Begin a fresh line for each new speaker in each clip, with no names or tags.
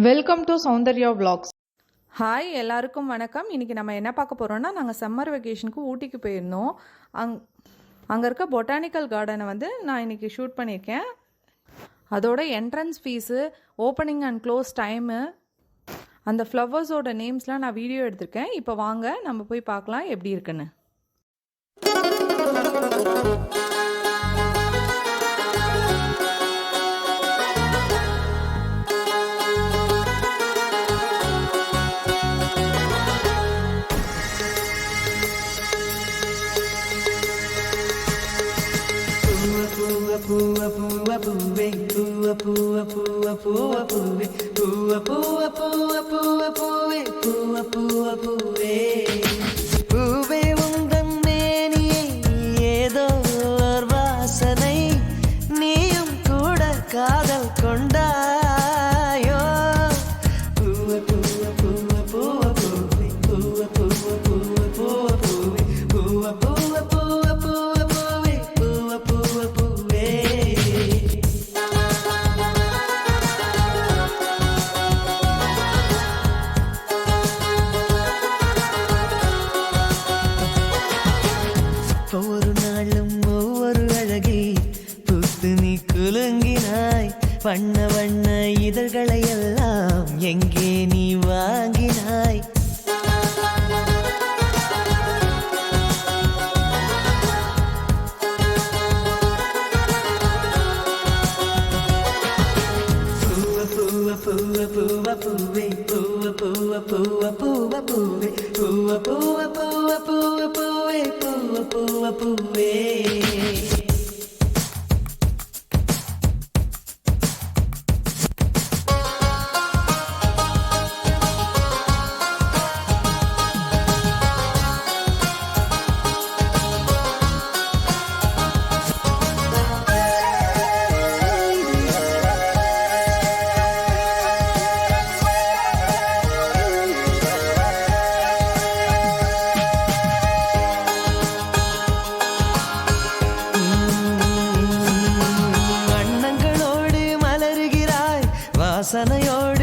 Welcome to Soundarya vlogs.
Hi எல்லாருக்கும் வணக்கம். இன்றைக்கி நம்ம என்ன பார்க்க போகிறோம்னா நாங்கள் சம்மர் வெக்கேஷனுக்கு ஊட்டிக்கு போயிருந்தோம். அங் அங்கே இருக்க பொட்டானிக்கல் கார்டனை வந்து நான் இன்றைக்கி ஷூட் பண்ணியிருக்கேன் அதோட entrance fees opening and close time அந்த ஃப்ளவர்ஸோட நேம்ஸ்லாம் நான் வீடியோ எடுத்திருக்கேன். இப்போ வாங்க நம்ம போய் பார்க்கலாம் எப்படி இருக்குன்னு.
பூவே உந்தன் மேனியை ஏதோ வாசனை நீயும் கூட காதல் கொண்டா வண்ண வண்ண இதழ்களை எல்லாம் எங்கே நீ வாங்கினாய் பூவ பூவ பூவ பூவ பூவே பூவ பூவ பூவ பூவ பூவே பூவ பூவ பூவ பூவ பூவே பூவ sanıyor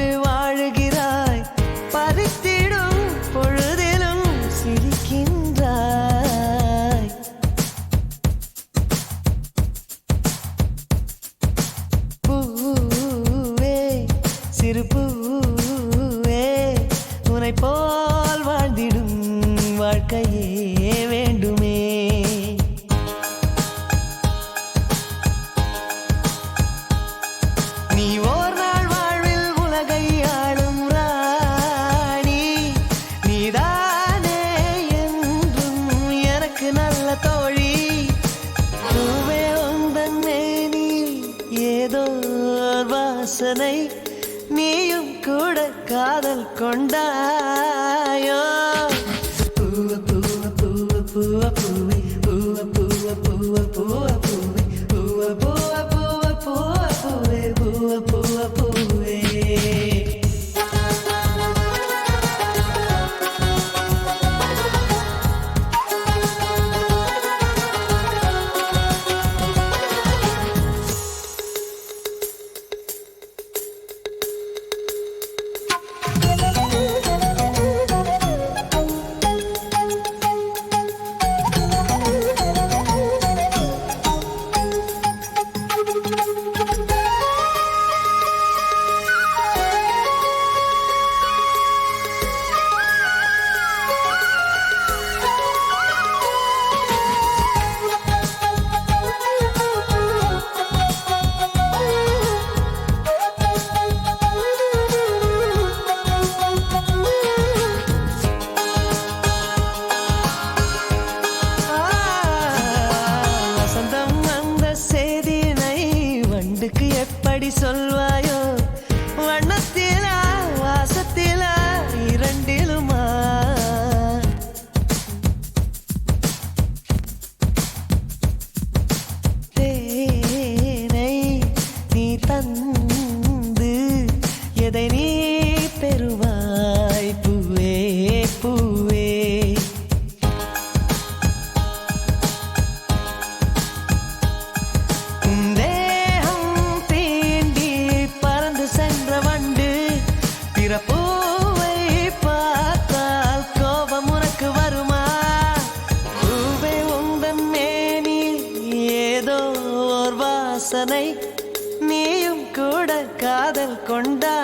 ஏதோ வாசனை நீயும் கூட காதல் கொண்டாயோ? எனக்கு எப்படி சொல்வாயோ நீயும் கூட காதல் கொண்டா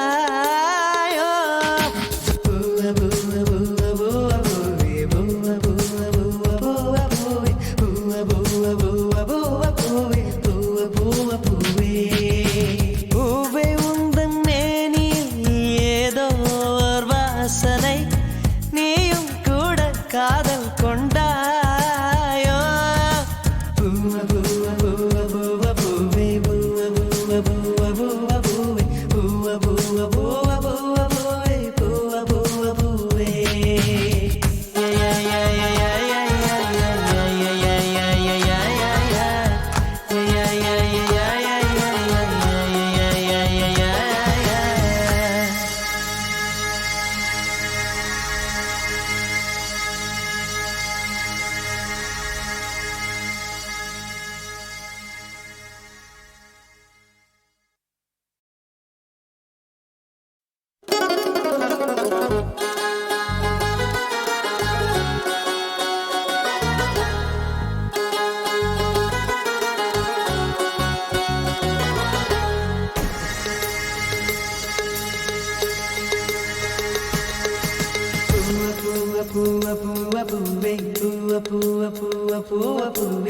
pua pua pua pua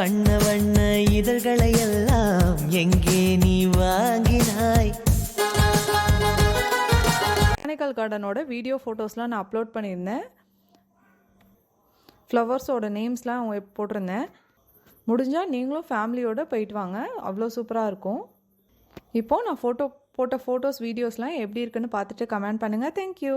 வண்ண வண்ண இதழ்களை எல்லாம் எங்கே நீ வாங்கினாய்?
பொட்டானிக்கல் கார்டனோட வீடியோ ஃபோட்டோஸ்லாம் நான் அப்லோட் பண்ணியிருந்தேன். ஃப்ளவர்ஸோட நேம்ஸ்லாம் அவங்க போட்டிருந்தேன். முடிஞ்சால் நீங்களும் ஃபேமிலியோடு போயிட்டு வாங்க. அவ்வளோ சூப்பராக இருக்கும். இப்போது நான் ஃபோட்டோ போட்ட ஃபோட்டோஸ் வீடியோஸ்லாம் எப்படி இருக்குன்னு பார்த்துட்டு கமெண்ட் பண்ணுங்கள் தேங்க்யூ